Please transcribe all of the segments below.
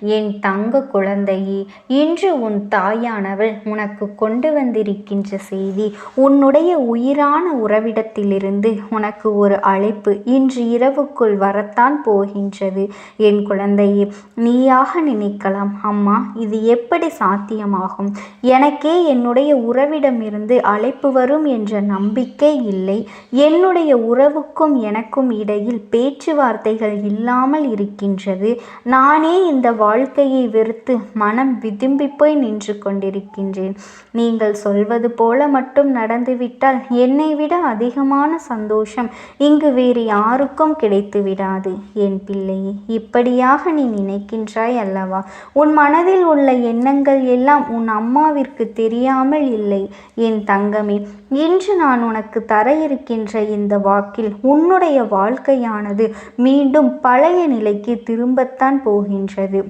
என் தங்க குழந்தையே இன்று உன் தாயானவள் உனக்கு கொண்டு வந்திருக்கின்ற செய்தி உன்னுடைய உயிரான உறவிடத்திலிருந்து உனக்கு ஒரு அழைப்பு இன்று இரவுக்குள் வரத்தான் போகின்றது. என் குழந்தையே நீயாக நினைக்கலாம். அம்மா இது எப்படி சாத்தியமாகும்? எனக்கே என்னுடைய உறவிடமிருந்து அழைப்பு வரும் என்ற நம்பிக்கை இல்லை. என்னுடைய உறவுக்கும் எனக்கும் இடையில் பேச்சுவார்த்தைகள் இல்லாமல் இருக்கின்றது. நான் நானே இந்த வாழ்க்கையை வெறுத்து மனம் விதும்பி போய் நின்று கொண்டிருக்கின்றேன். நீங்கள் சொல்வது போல மட்டும் நடந்துவிட்டால் என்னை விட அதிகமான சந்தோஷம் இங்கு வேறு யாருக்கும் கிடைத்து விடாது. என் பிள்ளையே இப்படியாக நீ நினைக்கின்றாய் அல்லவா? உன் மனதில் உள்ள எண்ணங்கள் எல்லாம் உன் அம்மாவிற்கு தெரியாமல் இல்லை. என் தங்கமே இன்று நான் உனக்கு தர இருக்கின்ற இந்த வாக்கில் உன்னுடைய வாழ்க்கையானது மீண்டும் பழைய நிலைக்கு திரும்பத்தான் போகும் போகின்றது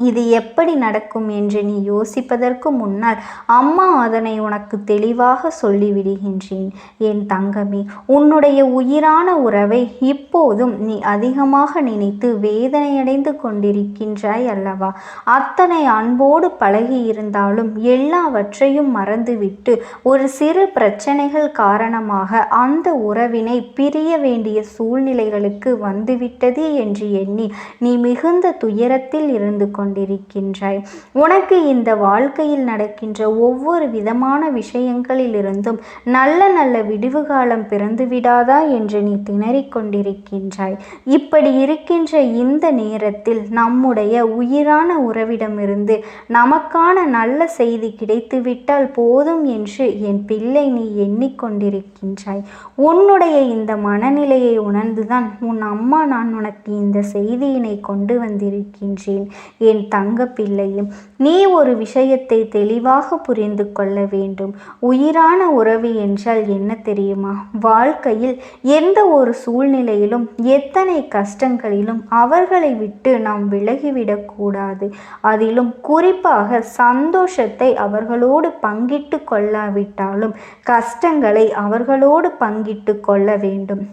இது எப்படி நடக்கும் என்று நீ யோசிப்பதற்கு முன்னால் அம்மா அதனை உனக்கு தெளிவாக சொல்லிவிடுகின்றேன். என் தங்கமே உன்னுடைய உயிரான உறவை இப்போதும் நீ அதிகமாக நினைத்து வேதனையடைந்து கொண்டிருக்கின்றாய் அல்லவா? அத்தனை அன்போடு பழகி இருந்தாலும் எல்லாவற்றையும் மறந்துவிட்டு ஒரு சிறு பிரச்சனைகள் காரணமாக அந்த உறவினை பிரிய வேண்டிய சூழ்நிலைகளுக்கு வந்துவிட்டது என்று எண்ணி நீ மிகுந்த துயரத்தில் இருந்து கொண்டு கொண்டிருக்கின்றாய். உனக்கு இந்த வாழ்க்கையில் நடக்கின்ற ஒவ்வொரு விதமான விஷயங்களிலிருந்தும் நல்ல நல்ல விடிவு காலம் பிறந்து விடாதா என்று நீ திணறிக் கொண்டிருக்கின்றாய். இப்படி இருக்கின்ற இந்த நேரத்தில் நம்முடைய உயிரான உறவிடமிருந்து நமக்கான நல்ல செய்தி கிடைத்துவிட்டால் போதும் என்று என் பிள்ளை நீ எண்ணிக்கொண்டிருக்கின்றாய். உன்னுடைய இந்த மனநிலையை உணர்ந்துதான் உன் அம்மா நான் உனக்கு இந்த செய்தியினை கொண்டு வந்திருக்கின்றேன். என் என் தங்க பிள்ளையும் நீ ஒரு விஷயத்தை தெளிவாக புரிந்து கொள்ள வேண்டும். உயிரான உறவு என்றால் என்ன தெரியுமா? வாழ்க்கையில் எந்த ஒரு சூழ்நிலையிலும் எத்தனை கஷ்டங்களிலும் அவர்களை விட்டு நாம் விலகிவிடக்கூடாது அதிலும் குறிப்பாக சந்தோஷத்தை அவர்களோடு பங்கிட்டு கொள்ளாவிட்டாலும் கஷ்டங்களை அவர்களோடு பங்கிட்டு கொள்ள வேண்டும்.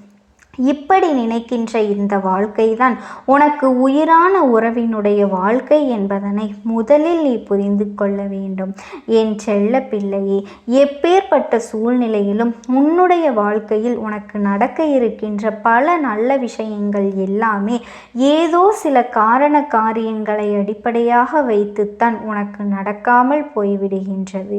இப்படி நினைக்கின்ற இந்த வாழ்க்கைதான் உனக்கு உயிரான உறவினுடைய வாழ்க்கை என்பதனை முதலில் நீ புரிந்து கொள்ள வேண்டும். என் செல்ல பிள்ளையே எப்பேற்பட்ட சூழ்நிலையிலும் உன்னுடைய வாழ்க்கையில் உனக்கு நடக்க இருக்கின்ற பல நல்ல விஷயங்கள் எல்லாமே ஏதோ சில காரண காரியங்களை அடிப்படையாக வைத்துத்தான் உனக்கு நடக்காமல் போய்விடுகின்றது.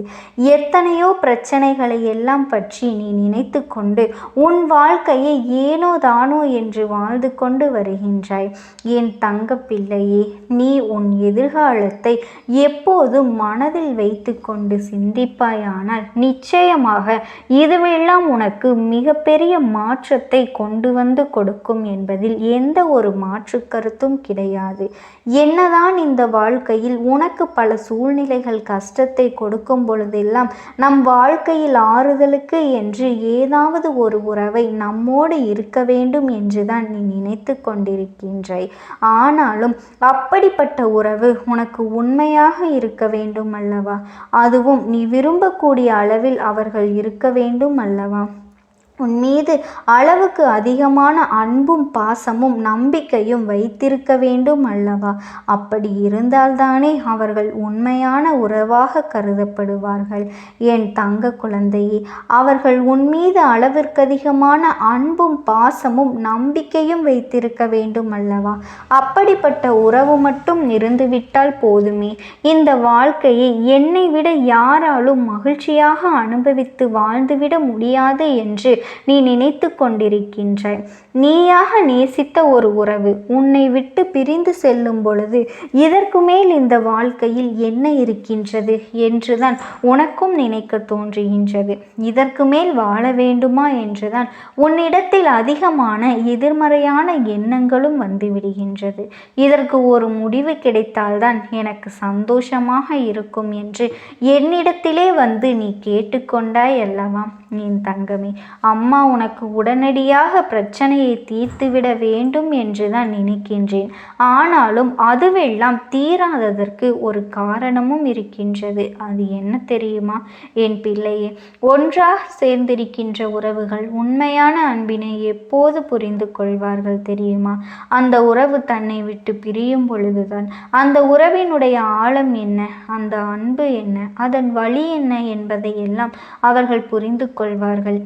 எத்தனையோ பிரச்சனைகளை எல்லாம் பற்றி நீ நினைத்து கொண்டு உன் வாழ்க்கையை ஏனோ ஏனோ தானோ என்று வாழ்ந்து கொண்டு வருகின்றாய். என் தங்க பிள்ளையே நீ உன் எதிர்காலத்தை எப்போதும் மனதில் வைத்து கொண்டு சிந்திப்பாயானால் நிச்சயமாக இதுவெல்லாம் உனக்கு மிகப்பெரிய மாற்றத்தை கொண்டு வந்து கொடுக்கும் என்பதில் எந்த ஒரு மாற்று கருத்தும் கிடையாது. என்னதான் இந்த வாழ்க்கையில் உனக்கு பல சூழ்நிலைகள் கஷ்டத்தை கொடுக்கும் பொழுதெல்லாம் நம் வாழ்க்கையில் ஆறுதலுக்கு என்று ஏதாவது ஒரு உறவை நம்மோடு இருக்க இருக்க வேண்டும் என்றுதான் நீ நினைத்து கொண்டிருக்கின்றாய். ஆனாலும் அப்படிப்பட்ட உறவு உனக்கு உண்மையாக இருக்க வேண்டும் அல்லவா? அதுவும் நீ விரும்பக்கூடிய அளவில் அவர்கள் இருக்க வேண்டும் அல்லவா? உன் மீது அளவுக்கு அதிகமான அன்பும் பாசமும் நம்பிக்கையும் வைத்திருக்க வேண்டும் அல்லவா? அப்படி இருந்தால்தானே அவர்கள் உண்மையான உறவாக கருதப்படுவார்கள். என் தங்க குழந்தையே அவர்கள் உன் மீது அளவிற்கு அதிகமான அன்பும் பாசமும் நம்பிக்கையும் வைத்திருக்க வேண்டும் அல்லவா? அப்படிப்பட்ட உறவு மட்டும் இருந்துவிட்டால் போதுமே. இந்த வாழ்க்கையை என்னை விட யாராலும் மகிழ்ச்சியாக அனுபவித்து வாழ்ந்துவிட முடியாது என்று நீ நினைத்து கொண்டிருக்கின்றாய் நீயாக நேசித்த ஒரு உறவு உன்னை விட்டு பிரிந்து செல்லும் பொழுது இதற்கு மேல் இந்த வாழ்க்கையில் என்ன இருக்கின்றது என்றுதான் உனக்கும் நினைக்க தோன்றுகின்றது. இதற்கு மேல் வாழ வேண்டுமா என்றுதான் உன்னிடத்தில் அதிகமான எதிர்மறையான எண்ணங்களும் வந்துவிடுகின்றது. இதற்கு ஒரு முடிவு கிடைத்தால்தான் எனக்கு சந்தோஷமாக இருக்கும் என்று என்னிடத்திலே வந்து நீ கேட்டுக்கொண்டாய் அல்லவா என் தங்கமே அம்மா உனக்கு உடனடியாக பிரச்சனை பிரச்சனையை தீர்த்துவிட வேண்டும் என்று தான் நினைக்கின்றேன். ஆனாலும் அதுவெல்லாம் தீராததற்கு ஒரு காரணமும் இருக்கின்றது. அது என்ன தெரியுமா? என் பிள்ளையே ஒன்றாக சேர்ந்திருக்கின்ற உறவுகள் உண்மையான அன்பினை எப்போது புரிந்து கொள்வார்கள் தெரியுமா? அந்த உறவு தன்னை விட்டு பிரியும் பொழுதுதான். அந்த உறவினுடைய ஆழம் என்ன? அந்த அன்பு என்ன? அதன் வழி என்ன என்பதை எல்லாம் அவர்கள் புரிந்து கொள்வார்கள்.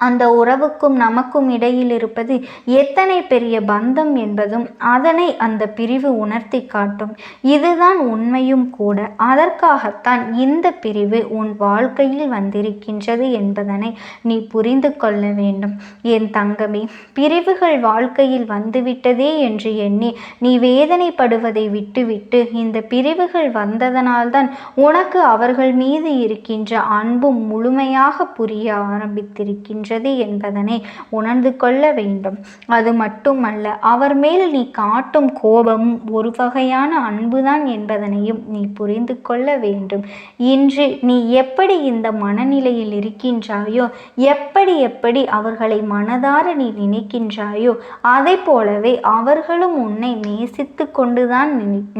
அந்த உறவுக்கும் நமக்கும் இடையில் இருப்பது எத்தனை பெரிய பந்தம் என்பதும் அதனை அந்த பிரிவு உணர்த்தி காட்டும். இதுதான் உண்மையும் கூட. அதற்காகத்தான் இந்த பிரிவு உன் வாழ்க்கையில் வந்திருக்கின்றது என்பதனை நீ புரிந்து கொள்ள வேண்டும். என் தங்கமே பிரிவுகள் வாழ்க்கையில் வந்துவிட்டதே என்று எண்ணி நீ வேதனைப்படுவதை விட்டுவிட்டு இந்த பிரிவுகள் வந்ததனால்தான் உனக்கு அவர்கள் மீது இருக்கின்ற அன்பும் முழுமையாக புரிய ஆரம்பித்திருக்கின்ற நின்றது என்பதனை உணர்ந்து கொள்ள வேண்டும். அது மட்டுமல்ல அவர் மேல் நீ காட்டும் கோபமும் ஒரு வகையான அன்புதான் என்பதனையும் நீ புரிந்து கொள்ள வேண்டும். இன்று நீ எப்படி இந்த மனநிலையில் இருக்கின்றாயோ எப்படி எப்படி அவர்களை மனதார நீ நினைக்கின்றாயோ அதை போலவே அவர்களும் உன்னை நேசித்து கொண்டுதான்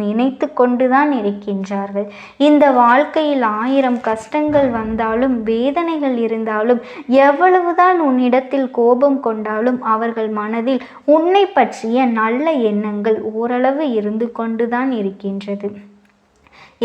நினைத்து கொண்டுதான் இருக்கின்றார்கள். இந்த வாழ்க்கையில் ஆயிரம் கஷ்டங்கள் வந்தாலும் வேதனைகள் இருந்தாலும் எவ்வளவு என்னதான் உன்னிடத்தில் கோபம் கொண்டாலும் அவர்கள் மனதில் உன்னை பற்றிய நல்ல எண்ணங்கள் ஓரளவு இருந்து கொண்டுதான் இருக்கின்றது.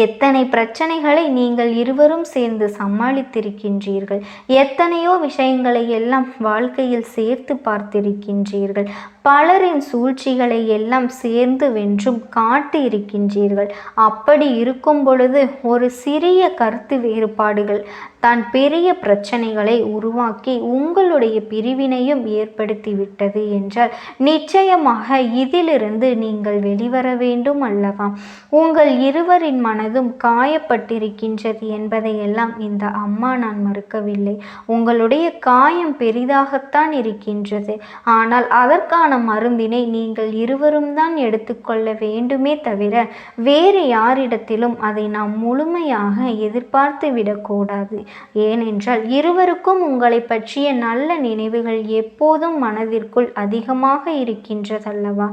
எத்தனை பிரச்சனைகளை நீங்கள் இருவரும் சேர்ந்து சமாளித்திருக்கின்றீர்கள்? எத்தனையோ விஷயங்களை எல்லாம் வாழ்க்கையில் சேர்த்து பார்த்திருக்கின்றீர்கள்? பலரின் சூழ்ச்சிகளை எல்லாம் சேர்ந்து வென்றும் காட்டி இருக்கின்றீர்கள் அப்படி இருக்கும் பொழுது ஒரு சிறிய கருத்து வேறுபாடுகள் தான் பெரிய பிரச்சனைகளை உருவாக்கி உங்களுடைய பிரிவினையும் ஏற்படுத்திவிட்டது என்றால் நிச்சயமாக இதிலிருந்து நீங்கள் வெளிவர வேண்டும் அல்லவா? உங்கள் இருவரின் மனதும் காயப்பட்டிருக்கின்றது என்பதையெல்லாம் இந்த அம்மா நான் மறுக்கவில்லை. உங்களுடைய காயம் பெரிதாகத்தான் இருக்கின்றது. ஆனால் அதற்கான மருந்தினை நீங்கள் இருவரும் தான் எடுத்துக்கொள்ள வேண்டுமே தவிர வேறு யாரிடத்திலும் அதை நாம் முழுமையாக எதிர்பார்த்து விடக்கூடாது. ஏனென்றால் இருவருக்கும் உங்களை பற்றிய நல்ல நினைவுகள் எப்போதும் மனதிற்குள் அதிகமாக இருக்கின்றதல்லவா?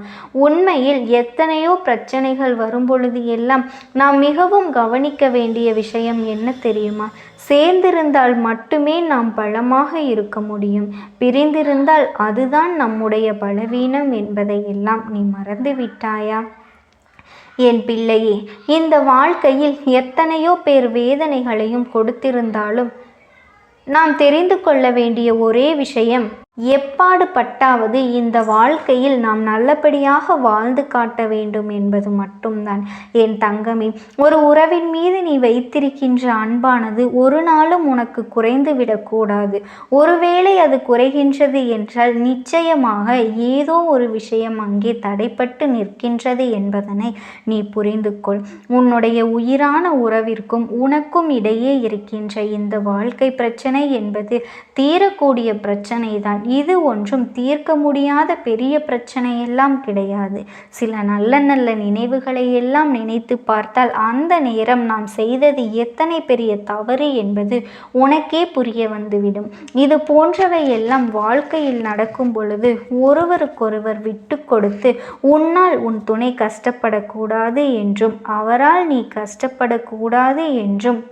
உண்மையில் எத்தனையோ பிரச்சனைகள் வரும்பொழுது எல்லாம் நாம் மிகவும் கவனிக்க வேண்டிய விஷயம் என்ன தெரியுமா? சேர்ந்திருந்தால் மட்டுமே நாம் பலமாக இருக்க முடியும். பிரிந்திருந்தால் அதுதான் நம்முடைய பலவீனம் என்பதை எல்லாம் நீ மறந்து விட்டாயா என் பிள்ளையே இந்த வாழ்க்கையில் எத்தனையோ பேர் வேதனைகளையும் கொடுத்திருந்தாலும் நாம் தெரிந்து கொள்ள வேண்டிய ஒரே விஷயம் எப்பாடு பட்டாவது இந்த வாழ்க்கையில் நாம் நல்லபடியாக வாழ்ந்து காட்ட வேண்டும் என்பது மட்டும்தான். என் தங்கமே ஒரு உறவின் மீது நீ வைத்திருக்கின்ற அன்பானது ஒரு நாளும் உனக்கு குறைந்து விடக்கூடாது ஒருவேளை அது குறைகின்றது என்றால் நிச்சயமாக ஏதோ ஒரு விஷயம் அங்கே தடைப்பட்டு நிற்கின்றது என்பதனை நீ புரிந்து கொள் உன்னுடைய உயிரான உறவிற்கும் உனக்கும் இடையே இருக்கின்ற இந்த வாழ்க்கை பிரச்சனை என்பது தீரக்கூடிய பிரச்சனை தான் இது ஒன்றும் தீர்க்க முடியாத பெரிய பிரச்சனையெல்லாம் கிடையாது. சில நல்ல நல்ல நினைவுகளை எல்லாம் நினைத்து பார்த்தால் அந்த நேரம் நாம் செய்தது எத்தனை பெரிய தவறு என்பது உனக்கே புரிய வந்துவிடும். இது போன்றவை எல்லாம் வாழ்க்கையில் நடக்கும் பொழுது ஒருவருக்கொருவர் விட்டு கொடுத்து உன்னால் உன் துணை கஷ்டப்படக்கூடாது என்றும் அவரால் நீ கஷ்டப்படக்கூடாது என்றும்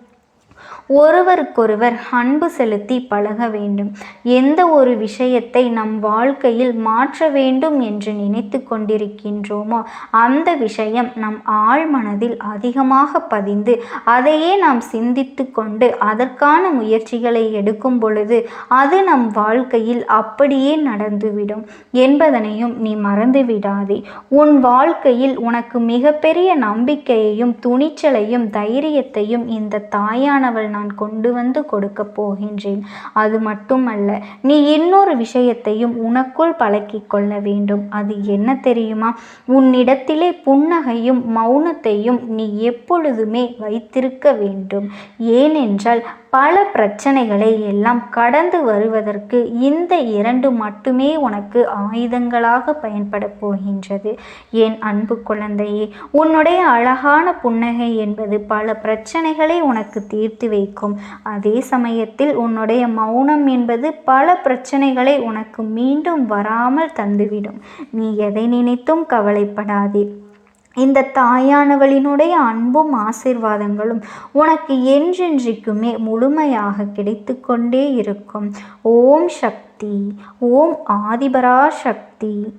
ஒருவருக்கொருவர் அன்பு செலுத்தி பழக வேண்டும். எந்த ஒரு விஷயத்தை நம் வாழ்க்கையில் மாற்ற வேண்டும் என்று நினைத்து கொண்டிருக்கின்றோமோ அந்த விஷயம் நம் ஆழ் மனதில் அதிகமாக பதிந்து அதையே நாம் சிந்தித்து கொண்டு அதற்கான முயற்சிகளை எடுக்கும் பொழுது அது நம் வாழ்க்கையில் அப்படியே நடந்துவிடும் என்பதனையும் நீ மறந்து விடாதே. உன் வாழ்க்கையில் உனக்கு மிகப்பெரிய நம்பிக்கையையும் துணிச்சலையும் தைரியத்தையும் இந்த தாயானவள் நான் கொண்டு வந்து கொடுக்கப் போகின்றேன். அது மட்டுமல்ல நீ இன்னொரு விஷயத்தையும் உனக்குள் பழக்கி கொள்ள வேண்டும். அது என்ன தெரியுமா? உன்னிடத்திலே புன்னகையும் மௌனத்தையும் நீ எப்பொழுதுமே வைத்திருக்க வேண்டும். ஏனென்றால் பல பிரச்சனைகளை எல்லாம் கடந்து வருவதற்கு இந்த இரண்டு மட்டுமே உனக்கு ஆயுதங்களாக பயன்பட போகின்றது. என் அன்பு குழந்தையே உன்னுடைய அழகான புன்னகை என்பது பல பிரச்சனைகளை உனக்கு தீர்த்து வைக்கும். அதே சமயத்தில் உன்னுடைய மௌனம் என்பது பல பிரச்சனைகளை உனக்கு மீண்டும் வராமல் தந்துவிடும். நீ எதை நினைத்தும் கவலைப்படாதே. இந்த தாயானவளினுடைய அன்பும் ஆசிர்வாதங்களும் உனக்கு என்றென்றைக்குமே முழுமையாக கிடைத்து கொண்டே இருக்கும். ஓம் சக்தி ஓம் ஆதிபரா சக்தி